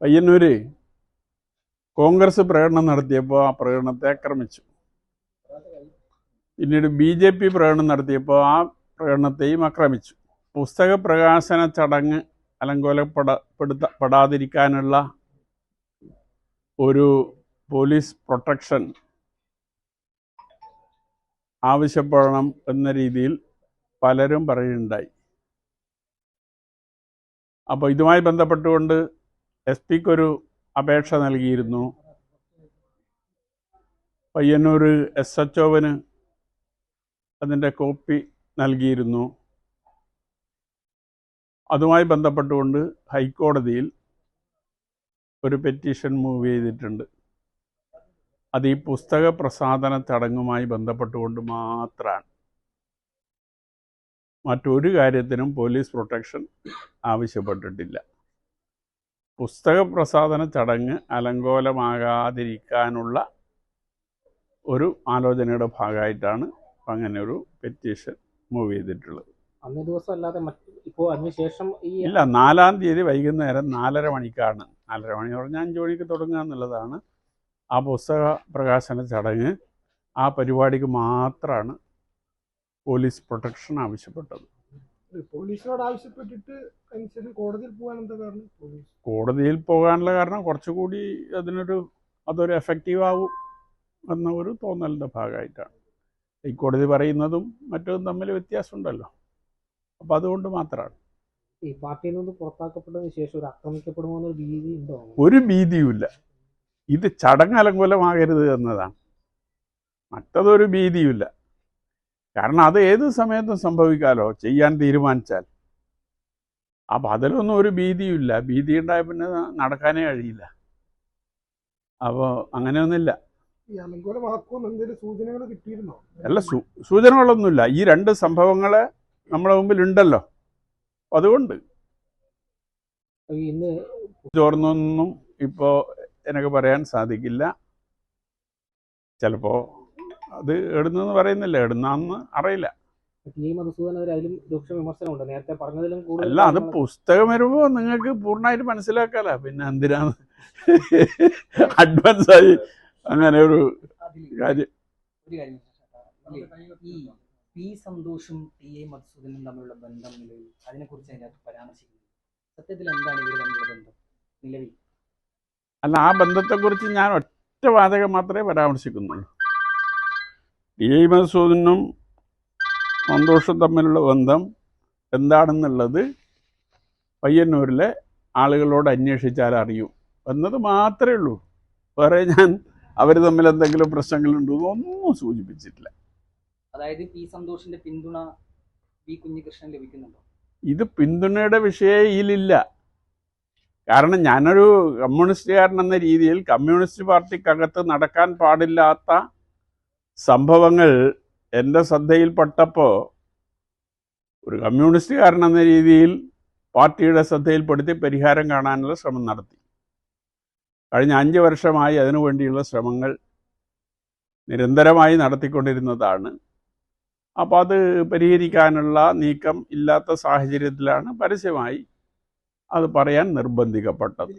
പയ്യന്നൂര് കോൺഗ്രസ് പ്രകടനം നടത്തിയപ്പോൾ ആ പ്രകടനത്തെ ആക്രമിച്ചു. പിന്നീട് ബി ജെ പി പ്രകടനം നടത്തിയപ്പോൾ ആ പ്രകടനത്തെയും ആക്രമിച്ചു. പുസ്തക പ്രകാശന ചടങ്ങ് അലങ്കോലപ്പെടപ്പെടുത്ത പെടാതിരിക്കാനുള്ള ഒരു പോലീസ് പ്രൊട്ടക്ഷൻ ആവശ്യപ്പെടണം എന്ന രീതിയിൽ പലരും പറയുന്നുണ്ടായി അപ്പോൾ ഇതുമായി ബന്ധപ്പെട്ടുകൊണ്ട് എസ് പിക്കൊരു അപേക്ഷ നൽകിയിരുന്നു. പയ്യന്നൂർ എസ് എച്ച് ഒവിന് അതിന്റെ കോപ്പി നൽകിയിരുന്നു. അതുമായി ബന്ധപ്പെട്ടുകൊണ്ട് ഹൈക്കോടതിയിൽ ഒരു പെറ്റീഷൻ മൂവ് ചെയ്തിട്ടുണ്ട്. അത് ഈ പുസ്തക പ്രസാധന ചടങ്ങുമായി ബന്ധപ്പെട്ടുകൊണ്ട് മാത്രമാണ്. മറ്റൊരു കാര്യത്തിനും പോലീസ് പ്രൊട്ടക്ഷൻ ആവശ്യപ്പെട്ടിട്ടില്ല. പുസ്തക പ്രസാധന ചടങ്ങ് അലങ്കോലമാകാതിരിക്കാനുള്ള ഒരു ആലോചനയുടെ ഭാഗമായിട്ടാണ് അങ്ങനെ ഒരു പെറ്റീഷൻ മൂവ് ചെയ്തിട്ടുള്ളത്. അന്നേ ദിവസം അല്ലാതെ ഇപ്പോൾ അതിനുശേഷം ഈ ഇല്ല നാലാം തീയതി വൈകുന്നേരം നാലര മണിക്കാണ്. നാലര മണി പറഞ്ഞാൽ അഞ്ച് മണിക്ക് തുടങ്ങുക എന്നുള്ളതാണ്. ആ പുസ്തക പ്രകാശന ചടങ്ങ് ആ പരിപാടിക്ക് മാത്രമാണ് പോലീസ് പ്രൊട്ടക്ഷൻ ആവശ്യപ്പെട്ടത്. പോലീസിനോട് ആവശ്യപ്പെട്ടിട്ട് അതിനുശേഷം കോടതിയിൽ പോകാൻ എന്താ കാരണം? പോലീസ്. കോടതിയിൽ പോകാനുള്ള കാരണം കുറച്ചുകൂടി അതിനൊരു അതൊരു എഫക്റ്റീവ് ആവും എന്ന ഒരു തോന്നലിന്റെ ഭാഗമായിട്ടാണ്. ഹൈക്കോടതി പറയുന്നതും മറ്റതും തമ്മിൽ വ്യത്യാസമുണ്ടല്ലോ. അപ്പം അതുകൊണ്ട് മാത്രമാണ്. ഈ പാർട്ടിയിൽ നിന്ന് പുറത്താക്കപ്പെട്ടതിന് ശേഷം ഒരു ആക്രമിക്കപ്പെടുമോ എന്നൊരു ഭീതി ഉണ്ടോ? ഒരു ഭീതിയുമില്ല. ഇത് ചടങ്ങ് അലങ്കോലമാകരുത് എന്നതാണ്. മറ്റതൊരു ഭീതിയുമില്ല. കാരണം അത് ഏത് സമയത്തും സംഭവിക്കാലോ? ചെയ്യാൻ തീരുമാനിച്ചാൽ. അപ്പം അതിലൊന്നും ഒരു ഭീതിയുമില്ല. ഭീതി ഉണ്ടായ പിന്നെ നടക്കാനേ കഴിയില്ല. അപ്പോൾ അങ്ങനെയൊന്നുമില്ല. അല്ല സൂചനകളൊന്നുമില്ല. ഈ രണ്ട് സംഭവങ്ങൾ നമ്മുടെ മുമ്പിൽ ഉണ്ടല്ലോ അതുകൊണ്ട് ഇന്ന് ചോർന്നൊന്നും ഇപ്പോൾ എനിക്ക് പറയാൻ സാധിക്കില്ല. ചിലപ്പോൾ അത് എടുന്നെന്ന് പറയുന്നില്ല. എടുന്നാന്ന് അറിയില്ല. അല്ല അത് പുസ്തകം വരുമ്പോൾ നിങ്ങൾക്ക് പൂർണമായിട്ട് മനസ്സിലാക്കാല. പിന്നെ എന്തിനാണ് അഡ്വാൻസ് ആയി അങ്ങനെ ഒരു കാര്യം. പി സന്തോഷും ടി എ മധുസൂദനും തമ്മിലുള്ള ബന്ധം നിലവിൽ അതിനെക്കുറിച്ച് അതിനകത്ത് പരാമർശിക്കുന്നു. സത്യത്തിൽ എന്താണ് ഇവർ തമ്മിലുള്ള ബന്ധം നിലവിൽ? അല്ല ആ ബന്ധത്തെക്കുറിച്ച് ഞാൻ ഒറ്റ വാചകം മാത്രമേ പരാമർശിക്കുന്നുള്ളൂ. ടി ഐ മധുസൂദനും സന്തോഷം തമ്മിലുള്ള ബന്ധം എന്താണെന്നുള്ളത് പയ്യന്നൂരിലെ ആളുകളോട് അന്വേഷിച്ചാൽ അറിയൂ. എന്നത് മാത്രമേ ഉള്ളൂ. വേറെ ഞാൻ അവർ തമ്മിൽ എന്തെങ്കിലും പ്രശ്നങ്ങളുണ്ടോ ഒന്നും സൂചിപ്പിച്ചിട്ടില്ല. അതായത് പി സന്തോഷിന്റെ പിന്തുണ വി കുഞ്ഞികൃഷ്ണൻ ലഭിക്കുന്നുണ്ടോ? ഇത് പിന്തുണയുടെ വിഷയയിലില്ല. കാരണം ഞാനൊരു കമ്മ്യൂണിസ്റ്റുകാരൻ എന്ന രീതിയിൽ കമ്മ്യൂണിസ്റ്റ് പാർട്ടിക്കകത്ത് നടക്കാൻ പാടില്ലാത്ത സംഭവങ്ങൾ എന്റെ ശ്രദ്ധയിൽപ്പെട്ടപ്പോൾ ഒരു കമ്മ്യൂണിസ്റ്റുകാരൻ എന്ന രീതിയിൽ പാർട്ടിയുടെ ശ്രദ്ധയിൽപ്പെടുത്തി പരിഹാരം കാണാനുള്ള ശ്രമം നടത്തി. കഴിഞ്ഞ അഞ്ച് വർഷമായി അതിനു വേണ്ടിയുള്ള ശ്രമങ്ങൾ നിരന്തരമായി നടത്തിക്കൊണ്ടിരുന്നതാണ്. അപ്പോൾ അത് പരിഹരിക്കാനുള്ള നീക്കം ഇല്ലാത്ത സാഹചര്യത്തിലാണ് പരസ്യമായി അത് പറയാൻ നിർബന്ധിക്കപ്പെട്ടത്.